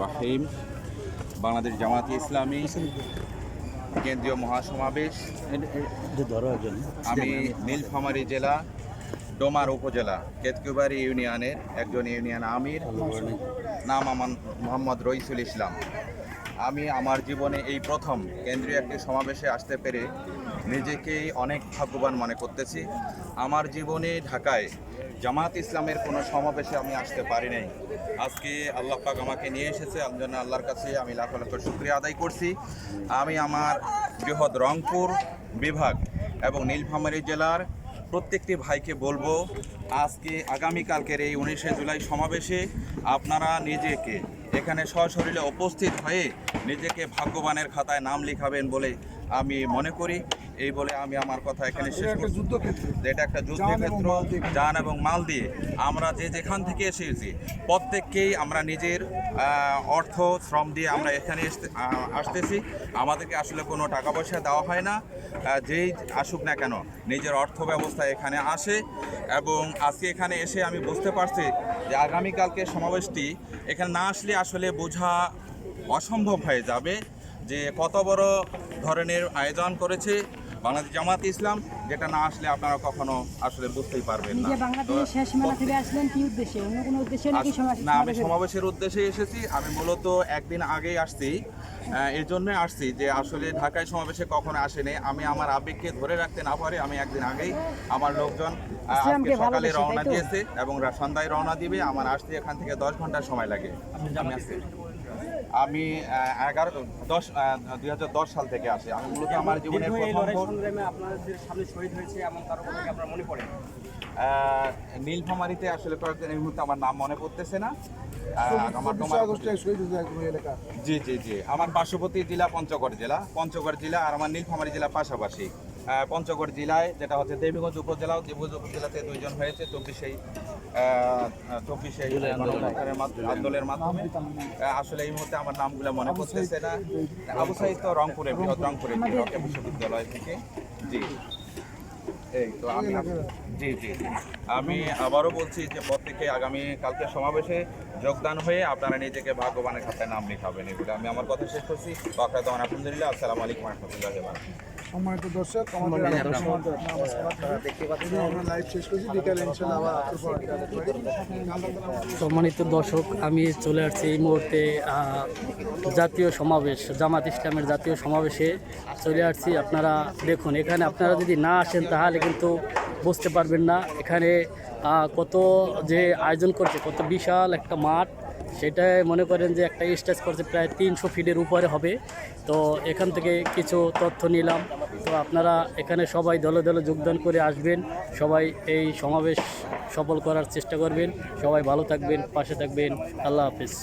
রহিম। বাংলাদেশ জামাতি ইসলামী কেন্দ্রীয় মহাসমাবেশ। আমি নীলফামারী জেলা ডোমার উপজেলা কেতকুবাড়ি ইউনিয়নের একজন ইউনিয়ন আমির। নাম আমার মোহাম্মদ রইসুল ইসলাম। আমি আমার জীবনে এই প্রথম কেন্দ্রীয় একটি সমাবেশে আসতে পেরে নিজেকেই অনেক ভাগ্যবান মনে করতেছি। আমার জীবনে ঢাকায় জামাত ইসলামের কোনো সমাবেশে আমি আসতে পারি নাই আজকে আল্লাহ পাক আমাকে নিয়ে এসেছে জন্য আল্লাহর কাছে আমি লাখ লাখ শুক্রিয়া আদায় করছি। আমি আমার বৃহৎ রংপুর বিভাগ এবং নীলফামারী জেলার প্রত্যেকটি ভাইকে বলব, আজকে আগামীকালকের এই উনিশে জুলাই সমাবেশে আপনারা নিজেকে এখানে সশরীরে উপস্থিত হয়ে নিজেকে ভাগ্যবানের খাতায় নাম লিখাবেন বলে আমি মনে করি এই বলে আমি আমার কথা এখানে শেষ করছি। যে এটা একটা যুদ্ধক্ষেত্র যান এবং মাল দিয়ে। আমরা যে যেখান থেকে এসেছি প্রত্যেককেই আমরা নিজের অর্থ শ্রম দিয়ে আমরা এখানে আসতেছি। আমাদেরকে আসলে কোনো টাকা পয়সা দেওয়া হয় না। যেই আসুক না কেন নিজের অর্থ ব্যবস্থা এখানে আসে এবং আজকে এখানে এসে আমি বুঝতে পারছি যে আগামীকালকে সমাবেশটি এখানে না আসলে আসলে বোঝা অসম্ভব হয়ে যাবে যে কত বড় ধরনের আয়োজন করেছে বাংলাদেশ জামাত ইসলাম যেটা না আসলে আপনারা কখনো আসলে বুঝতেই পারবেন না। সমাজ না আমি সমাবেশের উদ্দেশ্যে এসেছি। আমি মূলত একদিন আগেই আসছি। আহ, এই জন্যই আসছি যে আসলে ঢাকায় সমাবেশে কখনো আসেনি। আমি আমার আবেগকে ধরে রাখতে না পারে আমি একদিন আগেই আমার লোকজন আজকে সকালে রওনা দিয়েছে এবং সন্ধ্যায় রওনা দিবে। আমার আসতে এখান থেকে দশ ঘণ্টা সময় লাগে। আমি আসছি। আমি এগারো দশ দুই হাজার দশ সাল থেকে আসি। আমি মূলত আমার জীবনের দীর্ঘ এই প্রথম লড়াই ভোট সংগ্রামে আপনাদের সামনে শহীদ হয়েছে এমন কারও কথা আপনার মনে পড়ে? আহ, আসলে কয়েকজন এই মুহূর্তে আমার নাম মনে পড়তেছে না। জি জি জি। আমার পার্শ্ববর্তী জেলা পঞ্চগড় জেলা। পঞ্চগড় জেলা আর আমার নীলফামারী জেলা পাশাপাশি। পঞ্চগড় জেলায় যেটা হচ্ছে দেবীগঞ্জ উপজেলা ও দেবীগঞ্জ উপজেলাতে দুইজন হয়েছে চব্বিশেই চব্বিশে আন্দোলনের মাধ্যমে। আসলে এই মুহূর্তে আমার নামগুলো মনে পড়তেছে না। আবু সাহিদ তো রংপুরে বৃহৎ রংপুরে। বিশ্ববিদ্যালয় থেকে। জি। এই তো আমি জি জি আমি আবারও বলছি যে প্রত্যেকে আগামী কালকে সমাবেশে যোগদান হয়ে আপনারা নিজেকে ভাগ্যবানের খাতায় নাম লিখাবেন এগুলো। আমি আমার কথা শেষ করছি। আলহামদুলিল্লাহ। আসসালামু আলাইকুম রহমতুল্লাহ সম্মানিত দর্শক আমাদের লাইভ শেষ করছি বিকালে সম্মানিত দর্শক আমি চলে আসছি এই মুহূর্তে জাতীয় সমাবেশ জামাত ইসলামের জাতীয় সমাবেশে চলে আসছি। আপনারা দেখুন এখানে আপনারা যদি না আসেন তাহলে কিন্তু বুঝতে পারবেন না এখানে কত যে আয়োজন করছে কত বিশাল একটা মাঠ। সেটাই মনে করেন যে একটা স্টেজ করছে প্রায় তিনশো ফিটের উপরে হবে। তো এখান থেকে কিছু তথ্য নিলাম। তো আপনারা এখানে সবাই দলে দলে যোগদান করে আসবেন, সবাই এই সমাবেশ সফল করার চেষ্টা করবেন, সবাই ভালো থাকবেন, পাশে থাকবেন, আল্লাহ হাফিজ।